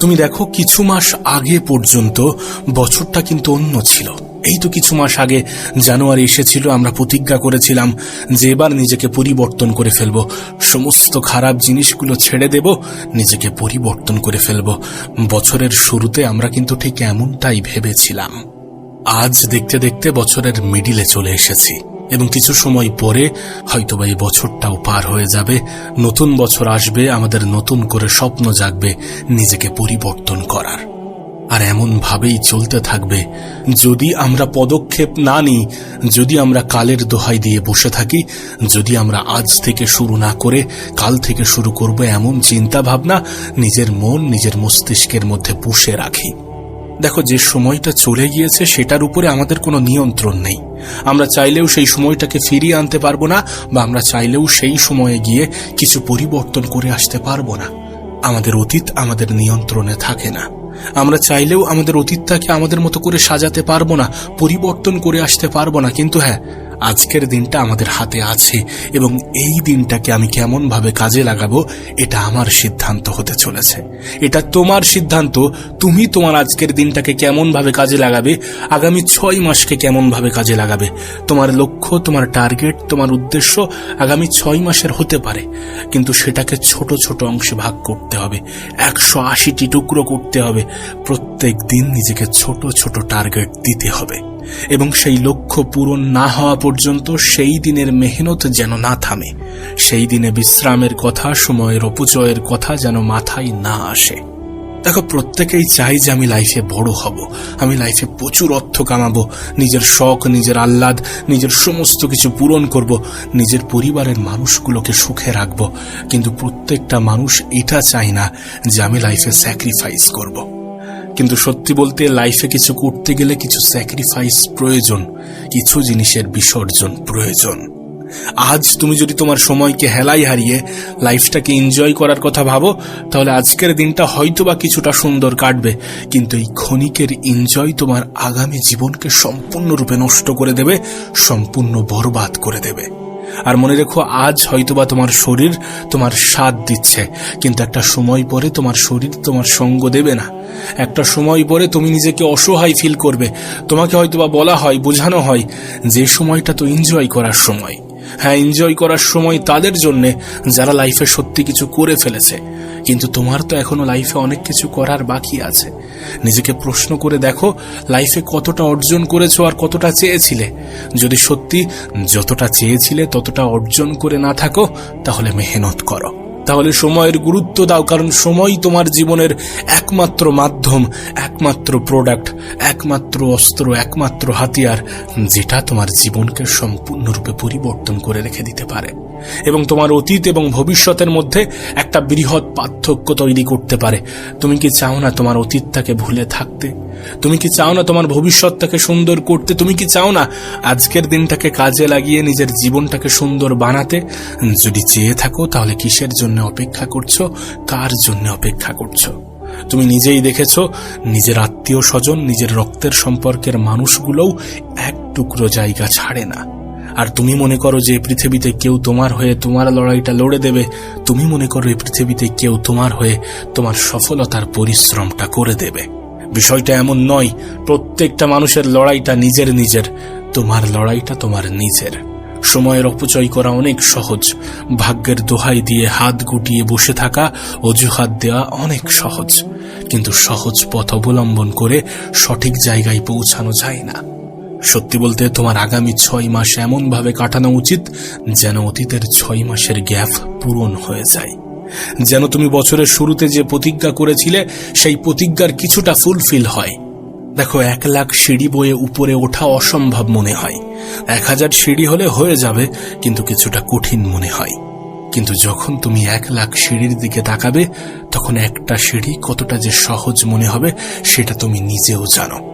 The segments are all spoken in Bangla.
তুমি দেখো, কিছু মাস আগে পর্যন্ত বছরটা কিন্তু অন্য ছিল। এই তো কিছু মাস আগে জানুয়ারি এসেছিল, আমরা প্রতিজ্ঞা করেছিলাম যে এবার নিজেকে পরিবর্তন করে ফেলব। সমস্ত খারাপ জিনিসগুলো ছেড়ে দেব, নিজেকে পরিবর্তন করে ফেলব। বছরের শুরুতে আমরা কিন্তু ঠিক এমনটাই ভেবেছিলাম। আজ দেখতে দেখতে বছরের মিডিলে চলে এসেছি এবং কিছু সময় পরে হয়তোবা এই বছরটাও পার হয়ে যাবে। নতুন বছর আসবে, আমাদের নতুন করে স্বপ্ন জাগবে, নিজেকে পরিবর্তন করার। আর এমন ভাবেই চলতে থাকবে, যদি আমরা পদক্ষেপ না নিই, যদি আমরা কালের দোহাই দিয়ে বসে থাকি, যদি আমরা আজ থেকে শুরু না করে কাল থেকে শুরু করব এমন চিন্তা ভাবনা নিজের মন, নিজের মস্তিষ্কের মধ্যে পুষে রাখি। দেখো, যে সময়টা চলে গিয়েছে, সেটার উপরে আমাদের কোনো নিয়ন্ত্রণ নেই। আমরা চাইলেও সেই সময়টাকে ফিরিয়ে আনতে পারব না, বা আমরা চাইলেও সেই সময়ে গিয়ে কিছু পরিবর্তন করে আসতে পারব না। আমাদের অতীত আমাদের নিয়ন্ত্রণে থাকে না। আমরা চাইলেও আমাদের অতীতটাকে আমাদের মতো করে সাজাতে পারব না, পরিবর্তন করে আসতে পারব না, কিন্তু হ্যাঁ আজকের দিনটা আমাদের হাতে আছে এবং এই দিনটাকে আমি কেমন ভাবে কাজে লাগাবো, এটা আমার সিদ্ধান্ত হতে চলেছে। এটা তোমার সিদ্ধান্ত, তুমি তোমার আজকের দিনটাকে কেমন ভাবে কাজে লাগাবে, আগামী ছয় মাসকে কেমন ভাবে কাজে লাগাবে, তোমার লক্ষ্য, তোমার টার্গেট, তোমার উদ্দেশ্য আগামী ছয় মাসের হতে পারে, কিন্তু সেটাকে ছোট ছোট অংশে ভাগ করতে হবে, একশো আশিটি টুকরো করতে হবে, প্রত্যেক দিন নিজেকে ছোট ছোট টার্গেট দিতে হবে। এবং সেই লক্ষ্য পূরণ না হওয়া পর্যন্ত সেই দিনের মেহনত যেন না থামে। সেই দিনে বিশ্রামের কথা, সময়ের অপচয়ের কথা যেন মাথায় না আসে। দেখো, প্রত্যেকেই চাই যে আমি লাইফে বড় হব। আমি লাইফে প্রচুর অর্থ কামাবো, নিজের শখ, নিজের আহ্লাদ, নিজের সমস্ত কিছু পূরণ করব, নিজের পরিবারের মানুষগুলোকে সুখে রাখব। কিন্তু প্রত্যেকটা মানুষ এটা চায় না যে আমি লাইফে স্যাক্রিফাইস করব। কিন্তু সত্যি বলতে লাইফে কিছু করতে গেলে কিছু স্যাক্রিফাইস প্রয়োজন, কিছু জিনিসের বিসর্জন প্রয়োজন। আজ তুমি যদি তোমার সময়কে হেলাই হারিয়ে লাইফটাকে এনজয় করার কথা ভাবো, তাহলে আজকের দিনটা হয়তো বা কিছুটা সুন্দর কাটবে, কিন্তু এই ক্ষণিকের এনজয় তোমার আগামী জীবনকে সম্পূর্ণরূপে নষ্ট করে দেবে, সম্পূর্ণ বরবাদ করে দেবে। আর মনে রেখো, আজ হয়তোবা তোমার শরীর তোমার স্বাদ দিচ্ছে, কিন্তু একটা সময় পরে তোমার শরীর তোমার সঙ্গ দেবে না। একটা সময় পরে তুমি নিজেকে অসহায় ফিল করবে। তোমাকে হয়তোবা বলা হয়, বোঝানো হয়, যে সময়টা তো এনজয় করার সময়। হ্যাঁ এনজয় করার সময় তাদের জন্যে যারা লাইফে সত্যি কিছু করে ফেলেছে। কিন্তু তোমার তো এখনও লাইফে অনেক কিছু করার বাকি আছে। নিজেকে প্রশ্ন করে দেখো লাইফে কতটা অর্জন করেছ আর কতটা চেয়েছিলে। যদি সত্যি যতটা চেয়েছিলে ততটা অর্জন করে না থাকো, তাহলে মেহনত করো। তাহলে সময়ের গুরুত্ব দাও, কারণ সময় তোমার জীবনের একমাত্র মাধ্যম, একমাত্র প্রোডাক্ট একমাত্র অস্ত্র, একমাত্র হাতিয়ার, যেটা তোমার জীবনকে সম্পূর্ণরূপে পরিবর্তন করে রেখে দিতে পারে। এবং তোমার অতীত এবং ভবিষ্যতের মধ্যে একটা বৃহৎ পার্থক্য তৈরি করতে পারে। তুমি কি চাও না তোমার অতীতটাকে ভুলে থাকতে? তুমি কি চাও না তোমার ভবিষ্যৎটাকে সুন্দর করতে? তুমি কি চাও না আজকের দিনটাকে কাজে লাগিয়ে নিজের জীবনটাকে সুন্দর বানাতে? যদি চেয়ে থাকো তাহলে কিসের জন্য অপেক্ষা করছ? কার জন্য অপেক্ষা করছ? তুমি নিজেই দেখেছ নিজের আত্মীয় স্বজন, নিজের রক্তের সম্পর্কের মানুষগুলোও এক টুকরো জায়গা ছাড়ে না। আর তুমি মনে করো যে পৃথিবীতে কেউ তোমার হয়ে তোমার লড়াইটা লড়ে দেবে, তুমি মনে করো এই পৃথিবীতে কেউ তোমার হয়ে তোমার সফলতার পরিশ্রমটা করে দেবে। বিষয়টা এমন নয়, প্রত্যেকটা মানুষের লড়াইটা নিজের নিজের, তোমার লড়াইটা তোমার নিজের। সময়ের অপচয় করা অনেক সহজ, ভাগ্যের দোহাই দিয়ে হাত গুটিয়ে বসে থাকা, অজুহাত দেওয়া অনেক সহজ। কিন্তু সহজ পথ অবলম্বন করে সঠিক জায়গায় পৌঁছানো যায় না। সত্যি বলতে তোমার আগামী ছয় মাস এমনভাবে কাটানো উচিত যেন অতীতের ছয় মাসের গ্যাপ পূরণ হয়ে যায়। যেন তুমি বছরের শুরুতে যে প্রতিজ্ঞা করেছিলে, সেই প্রতিজ্ঞার কিছুটা ফুলফিল হয়। দেখো, এক লাখ সিঁড়ি বয়ে উপরে ওঠা অসম্ভব মনে হয়। এক হাজার সিঁড়ি হলে হয়ে যাবে, কিন্তু কিছুটা কঠিন মনে হয়। কিন্তু যখন তুমি এক লাখ সিঁড়ির দিকে তাকাবে, তখন একটা সিঁড়ি কতটা যে সহজ মনে হবে, সেটা তুমি নিজেও জানো।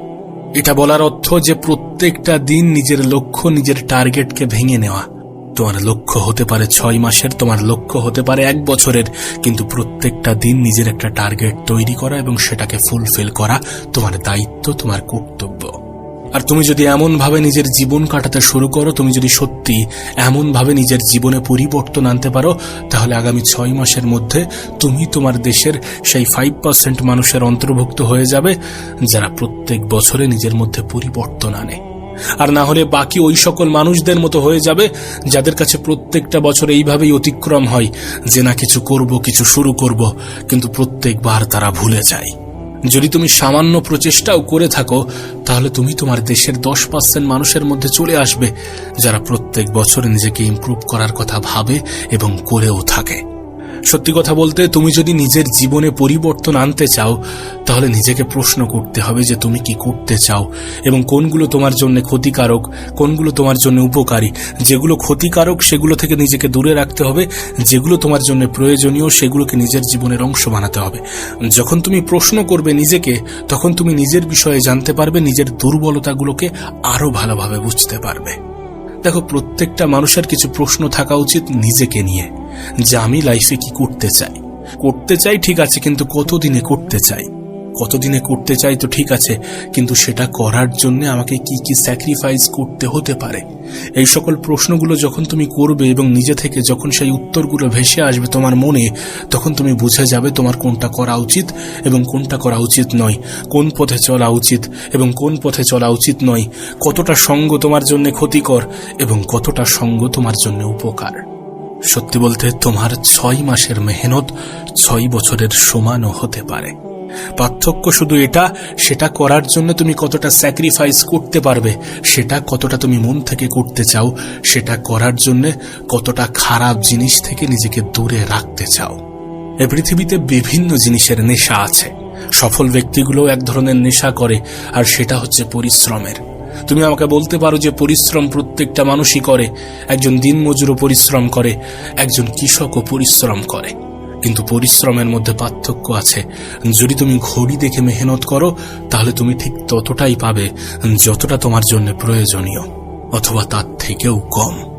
এটা বলার অর্থ যে প্রত্যেকটা দিন নিজের লক্ষ্য, নিজের টার্গেটকে ভেঙে নেওয়া। তোমার লক্ষ্য হতে পারে ছয় মাসের, তোমার লক্ষ্য হতে পারে এক বছরের, কিন্তু প্রত্যেকটা দিন নিজের একটা টার্গেট তৈরি করা এবং সেটাকে ফুলফিল করা তোমার দায়িত্ব, তোমার কর্তব্য। আর তুমি যদি এমন ভাবে নিজের জীবন কাটাতে শুরু করো, তুমি যদি সত্যি এমন ভাবে নিজের জীবনে পরিবর্তন আনতে পারো, তাহলে আগামী ছয় মাসের মধ্যে তুমি তোমার দেশের সেই ফাইভ পার্সেন্ট মানুষের অন্তর্ভুক্ত হয়ে যাবে, যারা প্রত্যেক বছরে নিজের মধ্যে পরিবর্তন আনে। আর না হলে বাকি ওই সকল মানুষদের মতো হয়ে যাবে, যাদের কাছে প্রত্যেকটা বছর এইভাবেই অতিক্রম হয়, যে না কিছু করব, কিছু শুরু করব, কিন্তু প্রত্যেকবার তারা ভুলে যায়। যদি তুমি সামান্য প্রচেষ্টাও করে থাকো, তাহলে তুমি তোমার দেশের দশ পার্সেন্ট মানুষের মধ্যে চলে আসবে, যারা প্রত্যেক বছর নিজেকে ইম্প্রুভ করার কথা ভাবে এবং করেও থাকে। সত্যি কথা বলতে, তুমি যদি নিজের জীবনে পরিবর্তন আনতে চাও, তাহলে নিজেকে প্রশ্ন করতে হবে যে তুমি কি করতে চাও এবং কোনগুলো তোমার জন্য ক্ষতিকারক, কোনগুলো তোমার জন্য উপকারী। যেগুলো ক্ষতিকারক, সেগুলো থেকে নিজেকে দূরে রাখতে হবে, যেগুলো তোমার জন্য প্রয়োজনীয়, সেগুলোকে নিজের জীবনের অংশ বানাতে হবে। যখন তুমি প্রশ্ন করবে নিজেকে, তখন তুমি নিজের বিষয়ে জানতে পারবে, নিজের দুর্বলতাগুলোকে আরও ভালোভাবে বুঝতে পারবে। দেখো, প্রত্যেকটা মানুষের কিছু প্রশ্ন থাকা উচিত নিজেকে নিয়ে। যে আমি লাইফে কি করতে চাই। করতে চাই ঠিক আছে, কিন্তু কতদিনে করতে চাই? কতদিনে করতে চাই তো ঠিক আছে, কিন্তু সেটা করার জন্য আমাকে কি কি স্যাক্রিফাইস করতে হতে পারে? এই সকল প্রশ্নগুলো যখন তুমি করবে এবং নিজে থেকে যখন সেই উত্তরগুলো ভেসে আসবে তোমার মনে, তখন তুমি বুঝে যাবে তোমার কোনটা করা উচিত এবং কোনটা করা উচিত নয়। কোন পথে চলা উচিত এবং কোন পথে চলা উচিত নয়। কতটা সঙ্গ তোমার জন্য ক্ষতিকর এবং কতটা সঙ্গ তোমার জন্য উপকার। সত্যি বলতে তোমার ছয় মাসের মেহনত ছয় বছরের সমানও হতে পারে। পার্থক্য শুধু এটা, সেটা করার জন্য তুমি কতটা স্যাক্রিফাইস করতে পারবে, সেটা কতটা তুমি মন থেকে করতে চাও, সেটা করার জন্য কতটা খারাপ জিনিস থেকে নিজেকে দূরে রাখতে চাও। এ পৃথিবীতে বিভিন্ন জিনিসের নেশা আছে। সফল ব্যক্তিগুলো এক ধরনের নেশা করে, আর সেটা হচ্ছে পরিশ্রমের। তুমি আমাকে বলতে পারো যে পরিশ্রম প্রত্যেকটা মানুষই করে। একজন দিনমজুরও পরিশ্রম করে, একজন কৃষকও পরিশ্রম করে। কিন্তু পরিশ্রমের মধ্যে পার্থক্য আছে। যদি তুমি ঘড়ি দেখে মেহনত করো, তাহলে তুমি ঠিক ততটাই পাবে, যতটা তোমার জন্য প্রয়োজনীয়, অথবা তার থেকেও কম।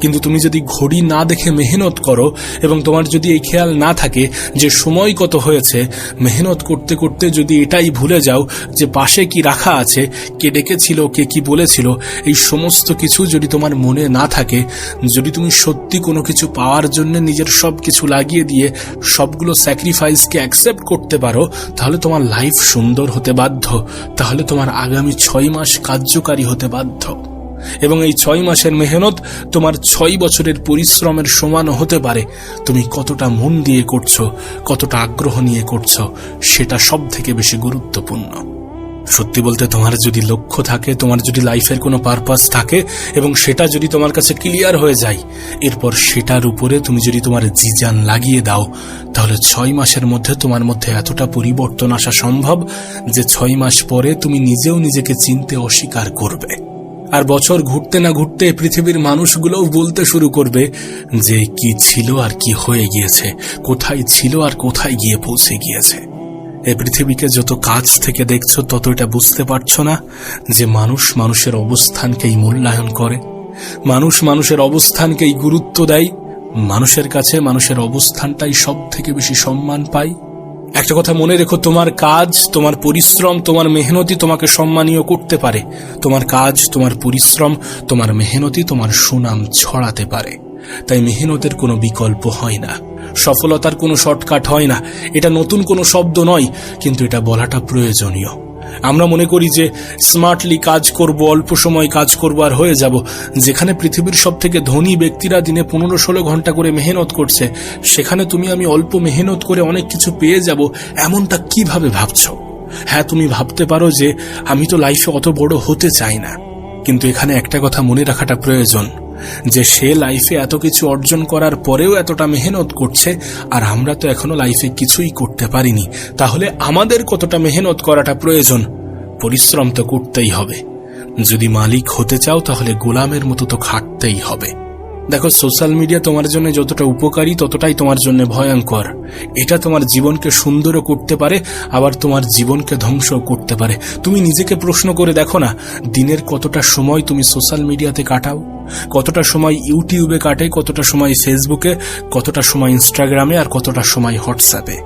কিন্তু তুমি যদি ঘড়ি না দেখে মেহনত করো এবং তোমার যদি এই খেয়াল না থাকে যে সময় কত হয়েছে, মেহনত করতে করতে যদি এটাই ভুলে যাও যে পাশে কি রাখা আছে, কে ডেকেছিল, কে কি বলেছিল, এই সমস্ত কিছু যদি তোমার মনে না থাকে, যদি তুমি সত্যি কোনো কিছু পাওয়ার জন্য নিজের সব কিছু লাগিয়ে দিয়ে সবগুলো স্যাক্রিফাইসকে অ্যাকসেপ্ট করতে পারো, তাহলে তোমার লাইফ সুন্দর হতে বাধ্য। তাহলে তোমার আগামী ছয় মাস কার্যকারী হতে বাধ্য। এবং এই ছয় মাসের মেহনত তোমার ছয় বছরের পরিশ্রমের সমান হতে পারে। তুমি কতটা মন দিয়ে করছ, কতটা আগ্রহ নিয়ে করছ, সেটা সব থেকে বেশি গুরুত্বপূর্ণ। সত্যি বলতে তোমার যদি লক্ষ্য থাকে, তোমার যদি লাইফের কোনো পারপাস থাকে এবং সেটা যদি তোমার কাছে ক্লিয়ার হয়ে যায়, এরপর সেটার উপরে তুমি যদি তোমার জিজান লাগিয়ে দাও, তাহলে ছয় মাসের মধ্যে তোমার মধ্যে এতটা পরিবর্তন আসা সম্ভব যে ছয় মাস পরে তুমি নিজেও নিজেকে চিনতে অস্বীকার করবে। আর বছর ঘুরতে না ঘুরতে পৃথিবীর মানুষগুলোও বলতে শুরু করবে যে কি ছিল আর কি হয়ে গিয়েছে, কোথায় ছিল আর কোথায় গিয়ে পৌঁছে গিয়েছে। এ পৃথিবীকে যত কাছ থেকে দেখছ তত এটা বুঝতে পারছ না যে মানুষ মানুষের অবস্থানকেই মূল্যায়ন করে, মানুষ মানুষের অবস্থানকেই গুরুত্ব দেয়, মানুষের কাছে মানুষের অবস্থানটাই সব থেকে বেশি সম্মান পায় একটা কথা মনে রেখো, তোমার কাজ, তোমার পরিশ্রম, তোমার মেহনতি তোমাকে সম্মানীয় করতে পারে। তোমার কাজ, তোমার পরিশ্রম, তোমার মেহনতি তোমার সুনাম ছড়াতে পারে। তাই মেহনতের কোনো বিকল্প হয় না। সফলতার কোনো শর্টকাট হয় না। এটা নতুন কোনো শব্দ নয়, কিন্তু এটা বলাটা প্রয়োজনীয়। আমরা মনে করি যে স্মার্টলি কাজ করব, অল্প সময় কাজ করব আর হয়ে যাব। যেখানে পৃথিবীর সব থেকে ধনী ব্যক্তিরা দিনে পনেরো ষোলো ঘণ্টা করে মেহনত করছে, সেখানে তুমি আমি অল্প মেহনত করে অনেক কিছু পেয়ে যাব, এমনটা কীভাবে ভাবছ? হ্যাঁ তুমি ভাবতে পারো যে আমি তো লাইফে অত বড় হতে চাই না। কিন্তু এখানে একটা কথা মনে রাখাটা প্রয়োজন। যে সে লাইফে এত কিছু অর্জন করার পরেও এতটা মেহনত করছে, আর আমরা তো এখনও লাইফে কিছুই করতে পারিনি। তাহলে আমাদের কতটা মেহনত করাটা প্রয়োজন? পরিশ্রম তো করতেই হবে। যদি মালিক হতে চাও তাহলে গোলামের মতো তো খাটতেই হবে। দেখো, সোশ্যাল মিডিয়া তোমার জন্য যতটা উপকারী, ততটাই তোমার জন্য ভয়ঙ্কর। এটা তোমার জীবনকে সুন্দরও করতে পারে, আবার তোমার জীবনকে ধ্বংসও করতে পারে। তুমি নিজেকে প্রশ্ন করে দেখো না, দিনের কতটা সময় তুমি সোশ্যাল মিডিয়াতে কাটাও? কতটা সময় ইউটিউবে কাটে, কতটা সময় ফেসবুকে, কতটা সময় ইনস্টাগ্রামে, আর কতটা সময় হোয়াটসঅ্যাপে?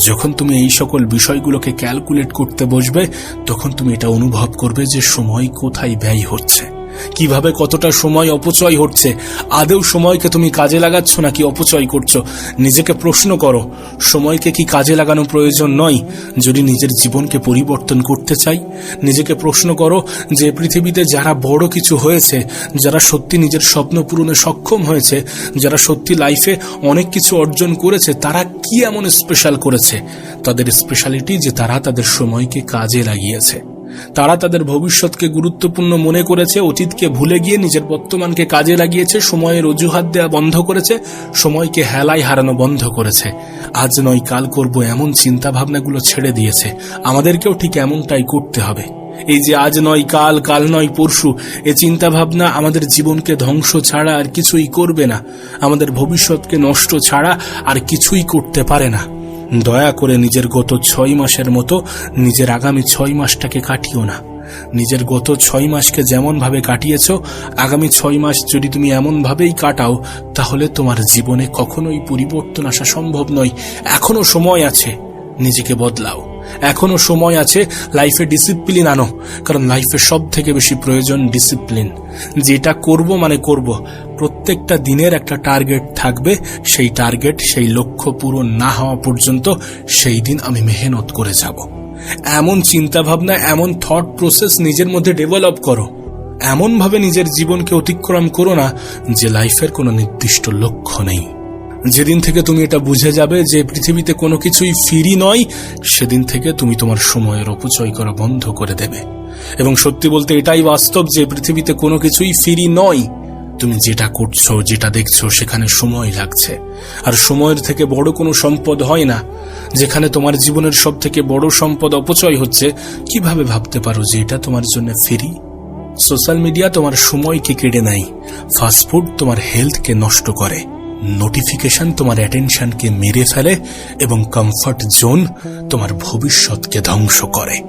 যখন তুমি এই সকল বিষয়গুলোকে ক্যালকুলেট করতে বসবে, তখন তুমি এটা অনুভব করবে যে সময় কোথায় ব্যয় হচ্ছে। কীভাবে কতটা সময় অপচয় হচ্ছে? আদেও সময়কে তুমি কাজে লাগাচ্ছ নাকি অপচয় করছ? নিজেকে প্রশ্ন করো, সময়কে কি কাজে লাগানো প্রয়োজন নয়? যদি নিজের জীবনকে পরিবর্তন করতে চাই, নিজেকে প্রশ্ন করো যে পৃথিবীতে যারা বড় কিছু হয়েছে, যারা সত্যি নিজের স্বপ্ন পূরণে সক্ষম হয়েছে, যারা সত্যি লাইফে অনেক কিছু অর্জন করেছে, তারা কি এমন স্পেশাল করেছে? তাদের স্পেশালিটি যে তারা তাদের সময়কে কাজে লাগিয়েছে। তারা তাদের ভবিষ্যৎকে গুরুত্বপূর্ণ মনে করেছে, অতীতকে ভুলে গিয়ে নিজের বর্তমানকে কাজে লাগিয়েছে, সময়ের অজুহাত দেওয়া বন্ধ করেছে, সময়কে হেলাই হারানো বন্ধ করেছে। আজ নয়, কাল করব এমন চিন্তা ভাবনাগুলো ছেড়ে দিয়েছে। আমাদেরকেও ঠিক এমনটাই করতে হবে। এই যে আজ নয়, কাল কাল নয়, পরশু, এ চিন্তা ভাবনা আমাদের জীবনকে ধ্বংস ছাড়া আর কিছুই করবে না। আমাদের ভবিষ্যৎকে নষ্ট ছাড়া আর কিছুই করতে পারে না। দয়া করে নিজের গত ছয় মাসের মতো নিজের আগামী ছয় মাসটাকে কাটিও না। নিজের গত ছয় মাসকে যেমনভাবে কাটিয়েছ, আগামী ছয় মাস যদি তুমি এমনভাবেই কাটাও, তাহলে তোমার জীবনে কখনোই পরিবর্তন আসা সম্ভব নয়। এখনও সময় আছে, নিজেকে বদলাও। এখনও সময় আছে লাইফে ডিসিপ্লিন আনো, কারণ লাইফে সব থেকে বেশি প্রয়োজন ডিসিপ্লিন যেটা করব মানে করব। প্রত্যেকটা দিনের একটা টার্গেট থাকবে, সেই টার্গেট সেই লক্ষ্য পূরণ না হওয়া পর্যন্ত সেই দিন আমি মেহনত করে যাব। এমন চিন্তা ভাবনা এমন থট প্রসেস নিজের মধ্যে ডেভেলপ করো। এমনভাবে নিজের জীবনকে অতিক্রম করো না যে লাইফের কোনো নির্দিষ্ট লক্ষ্য নেই। যেদিন থেকে তুমি এটা বুঝে যাবে যে পৃথিবীতে কোনো কিছুই ফিরি নয়, সেদিন থেকে তুমি তোমার সময়ের অপচয় করা বন্ধ করে দেবে। এবং সত্যি বলতে এটাই বাস্তব যে পৃথিবীতে কোনো কিছুই ফিরি নয়। তুমি যেটা করছ, যেটা দেখছ, সেখানে সময় লাগছে। আর সময়ের থেকে বড় কোনো সম্পদ হয় না। যেখানে তোমার জীবনের সব থেকে বড় সম্পদ অপচয় হচ্ছে, কীভাবে ভাবতে পারো যে এটা তোমার জন্য ফ্রি? সোশ্যাল মিডিয়া তোমার সময়কে কেড়ে নেয়। ফাস্টফুড তোমার হেলথকে নষ্ট করে। নোটিফিকেশন তোমার অ্যাটেনশনকে মেরে ফেলে এবং কমফর্ট জোন তোমার ভবিষ্যৎকে ধ্বংস করে।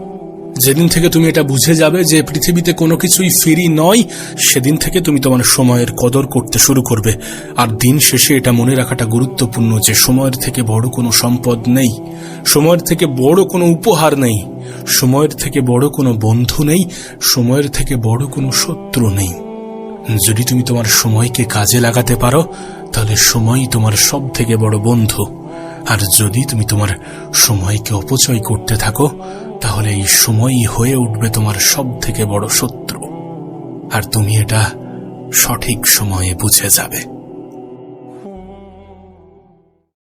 যেদিন থেকে তুমি এটা বুঝে যাবে যে পৃথিবীতে কোনো কিছুই ফ্রি নয়, সেদিন থেকে তুমি তোমার সময়ের কদর করতে শুরু করবে। আর দিন শেষে এটা মনে রাখাটা গুরুত্বপূর্ণ যে সময়ের থেকে বড় কোনো সম্পদ নেই, সময়ের থেকে বড় কোনো উপহার নেই, সময়ের থেকে বড় কোনো বন্ধু নেই, সময়ের থেকে বড় কোনো শত্রু নেই। যদি তুমি তোমার সময়কে কাজে লাগাতে পারো তাহলে সময় তোমার সব থেকে বড় বন্ধু। আর যদি তুমি তোমার সময়কে অপচয় করতে থাকো, তাহলে এই সময়ই হয়ে উঠবে তোমার সব থেকে বড় শত্রু। আর তুমি এটা সঠিক সময়ে বুঝে যাবে।